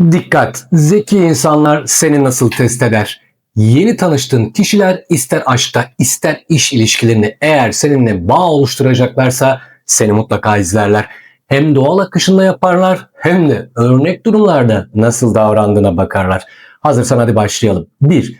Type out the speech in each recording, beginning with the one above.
Dikkat! Zeki insanlar seni nasıl test eder? Yeni tanıştığın kişiler ister aşkta ister iş ilişkilerini eğer seninle bağ oluşturacaklarsa seni mutlaka izlerler. Hem doğal akışında yaparlar hem de örnek durumlarda nasıl davrandığına bakarlar. Hazırsan hadi başlayalım. 1.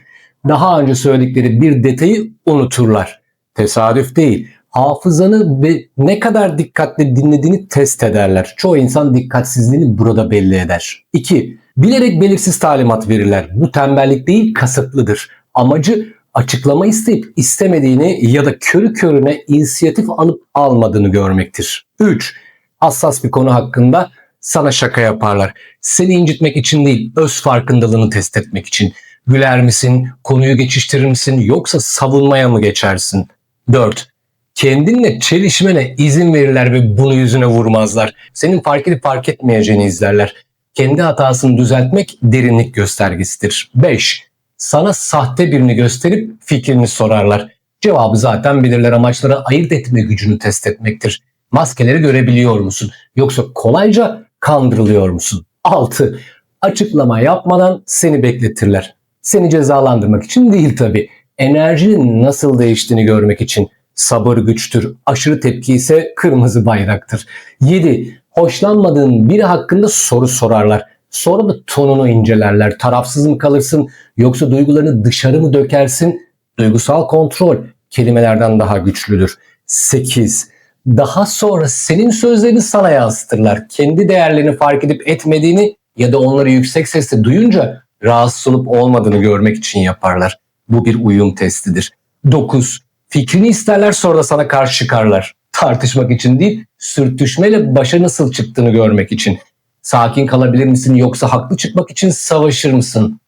Daha önce söyledikleri bir detayı unuturlar. Tesadüf değil. Hafızanı ve ne kadar dikkatli dinlediğini test ederler. Çoğu insan dikkatsizliğini burada belli eder. 2. Bilerek belirsiz talimat verirler. Bu tembellik değil kasıtlıdır. Amacı açıklama isteyip istemediğini ya da körü körüne inisiyatif alıp almadığını görmektir. 3. Hassas bir konu hakkında sana şaka yaparlar. Seni incitmek için değil, öz farkındalığını test etmek için. Güler misin, konuyu geçiştirir misin yoksa savunmaya mı geçersin? 4. Kendinle çelişmene izin verirler ve bunu yüzüne vurmazlar. Senin fark edip fark etmeyeceğini izlerler. Kendi hatasını düzeltmek derinlik göstergesidir. 5. Sana sahte birini gösterip fikrini sorarlar. Cevabı zaten bilirler amaçları ayırt etme gücünü test etmektir. Maskeleri görebiliyor musun? Yoksa kolayca kandırılıyor musun? 6. Açıklama yapmadan seni bekletirler. Seni cezalandırmak için değil tabi. Enerjinin nasıl değiştiğini görmek için. Sabır güçtür, aşırı tepki ise kırmızı bayraktır. 7. Hoşlanmadığın biri hakkında soru sorarlar. Sonra da tonunu incelerler. Tarafsız mı kalırsın yoksa duygularını dışarı mı dökersin? Duygusal kontrol kelimelerden daha güçlüdür. 8. Daha sonra senin sözlerini sana yansıtırlar. Kendi değerlerini fark edip etmediğini ya da onları yüksek sesle duyunca rahatsız olup olmadığını görmek için yaparlar. Bu bir uyum testidir. 9. Fikrini isterler sonra da sana karşı çıkarlar. Tartışmak için değil, sürtüşmeyle başa nasıl çıktığını görmek için. Sakin kalabilir misin yoksa haklı çıkmak için savaşır mısın?